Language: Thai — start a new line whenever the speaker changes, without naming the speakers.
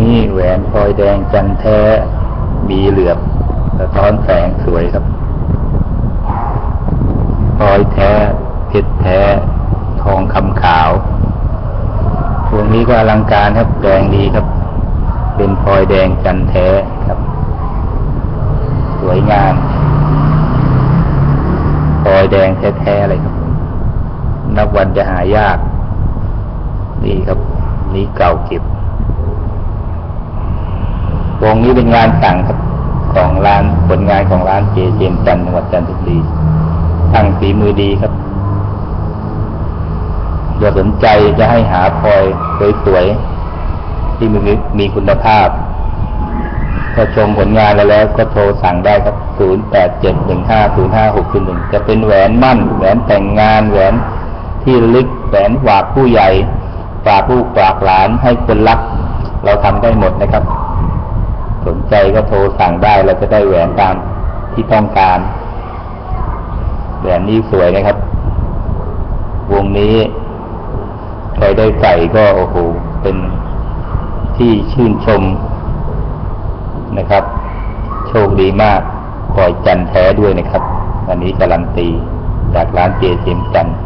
นี่แหวนพลอยแดงจันแท้ มีเหลือบสะท้อนแสงสวยครับพลอยแท้ เพชรแท้ ทองคำขาวพวงนี้ก็อลังการครับแดงดีครับ เป็นพลอยแดงจันแท้ครับ สวยงามพลอยแดงแท้ๆเลยครับ นับวันจะหายาก นี่ครับ นี่เก่าเก็บ วงนี้เป็นงานสั่งครับของร้านผลงานของร้านเจเจมจันต์จังหวัดจันทบุรีตั้งฝีมือดีครับอย่าสนใจจะให้หาพลอยสวยๆที่มีมีคุณภาพ ถ้าชมผลงานแล้วแล้วก็โทรสั่งได้ครับ 0871505601จะเป็นแหวนมั่น แหวนแต่งงาน แหวนที่ลึก แหวนฝากผู้ใหญ่ ฝากลูกฝากหลานให้คนรัก เราทำได้หมดนะครับ สนใจก็โทรสั่งได้เราจะได้แหวนตามที่ต้องการ แหวนนี้สวยนะครับ วงนี้ ใครได้ใส่ก็โอ้โหเป็นที่ชื่นชมนะครับ โชคดีมากคอยจันแท้ด้วยนะครับวันนี้การันตีจากร้านเจเจมจันทร์